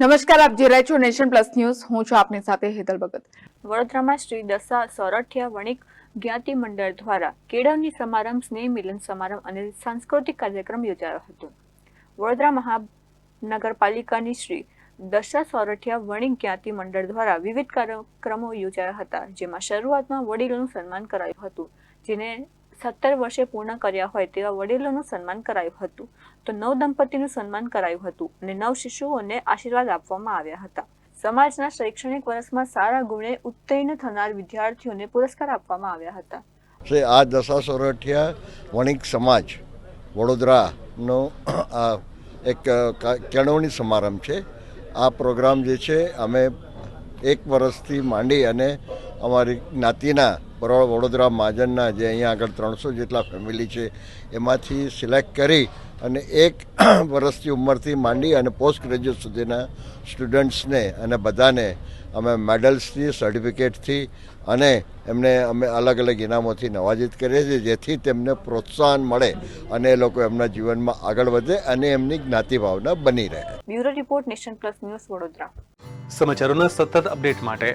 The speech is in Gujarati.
નમસ્કાર, આપ જોઈ રહ્યા છો નેશન પ્લસ ન્યૂઝ. હું છું આપની સાથે હેતલ ભગત. વડોદરામાં શ્રી દશા સોરઠિયા વણિક જ્ઞાતિ મંડળ દ્વારા કેળવણી સમારંભ, સ્નેહ મિલન સમારંભ અને સાંસ્કૃતિક કાર્યક્રમ યોજાયો હતો. વડોદરા મહાનગરપાલિકાની શ્રી દશા સોરઠિયા વણિક જ્ઞાતિ મંડળ દ્વારા વિવિધ કાર્યક્રમો યોજાયા હતા, જેમાં શરૂઆતમાં વડીલોનું સન્માન કરાયું હતું, જેને સત્તર વર્ષે પૂર્ણ કર્યા હોય તેવા વડીલોનું સન્માન કરાયું હતું. તો નવ દંપતીનું સન્માન કરાયું હતું અને નવ શિશુઓને આશીર્વાદ આપવામાં આવ્યા હતા. સમાજના શૈક્ષણિક વર્ષમાં સારા ગુણે ઉત્તીર્ણ થનાર વિદ્યાર્થીઓને પુરસ્કાર આપવામાં આવ્યા હતા. શ્રી આ દશા સોરઠિયા વણિક સમાજ વડોદરાનો, આ એક કેળવણી સમારંભ છે. આ પ્રોગ્રામ જે છે, અમે એક વર્ષથી માંડી અને અમારી જ્ઞાતિના બરોડા વડોદરા મહાજનના જે અહીંયા આગળ ત્રણસો જેટલા ફેમિલી છે એમાંથી સિલેક્ટ કરી અને એક વર્ષની ઉંમરથી માંડી અને પોસ્ટ ગ્રેજ્યુએટ સુધીના સ્ટુડન્ટ્સને અને બધાને અમે મેડલ્સથી સર્ટિફિકેટથી અને એમને અમે અલગ અલગ ઇનામોથી નવાજિત કરીએ છીએ જેથી તેમને પ્રોત્સાહન મળે અને એ લોકો એમના જીવનમાં આગળ વધે અને એમની જ્ઞાતિ ભાવના બની રહે. Bureau report Nation Plus News Vadodara. સમાચારોના સતત અપડેટ માટે